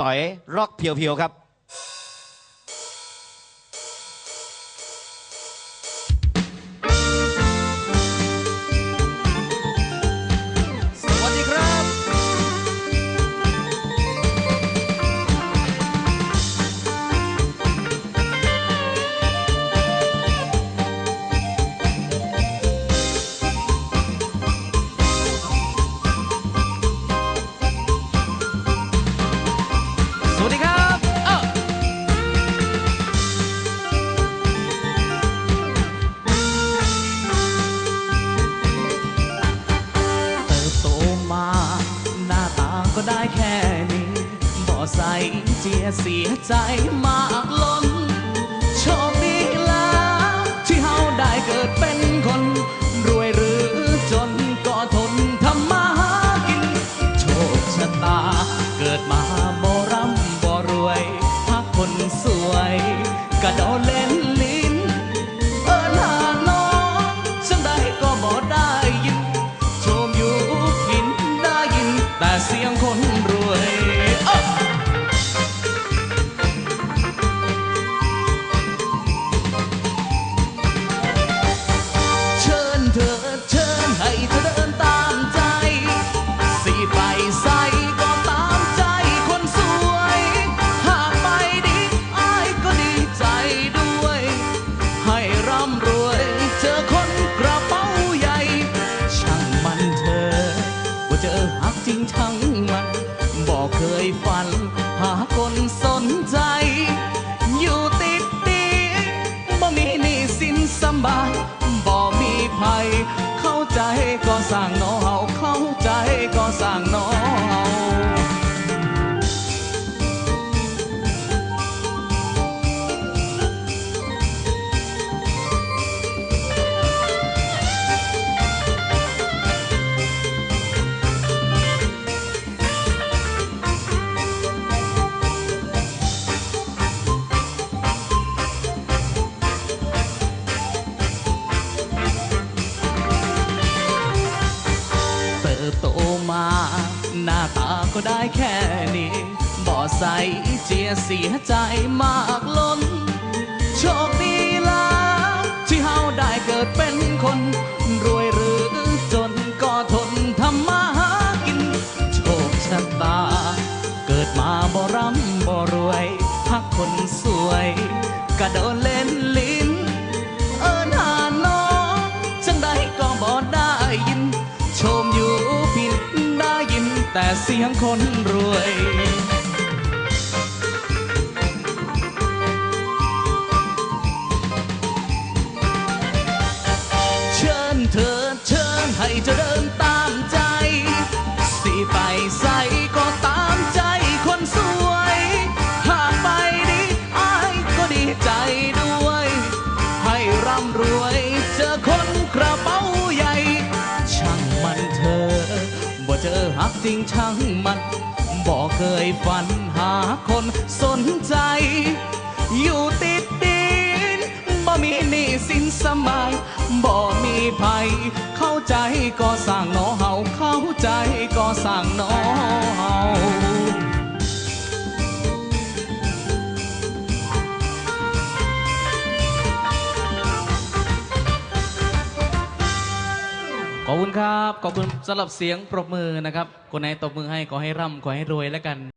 ต่อยร็อกเพียวๆครับ ใสเจียเสียใจมากล้นโชคดีแล้วที่เฮาได้เกิดเป็นคน ชิญให้เธอเดินตามใจสิไปใส่ก็ตามใจคนสวย หากไปดีอายก็ดีใจด้วย ให้ร่ำรวยเจอคนกระเป๋าใหญ่ ช่างมันเธอ ว่าเจอหักจริงช่างมัน บอกเคยฝัน หาคนสนใจ อยู่ติดดีบ่มีหนี้สินสำบา ก็ได้แค่นี้ บ่ใส่เจียเสียใจมากล้น โชคดีแล้วที่เฮาได้เกิดเป็นคน รวยหรือจนก็ทนทำมาหากิน โชคชะตา เกิดมาบ่ร่ำบ่รวยพักคนสวยกระโดน แต่เสียงคนรวยเชิญเธอเชิญให้เธอเดินตาม จริงช่างมันบ่เคยฝันหาคนสนใจ อยู่ติดดินบ่มีหนี้สินสมัยบ่มีภัย เข้าใจก็สั่งหนอเฮาเข้าใจก็สั่งหนอเฮา ขอบคุณครับ ขอบคุณสำหรับเสียงปรบมือนะครับ คนไหนตบมือให้ขอให้ร่ำขอให้รวยแล้วกัน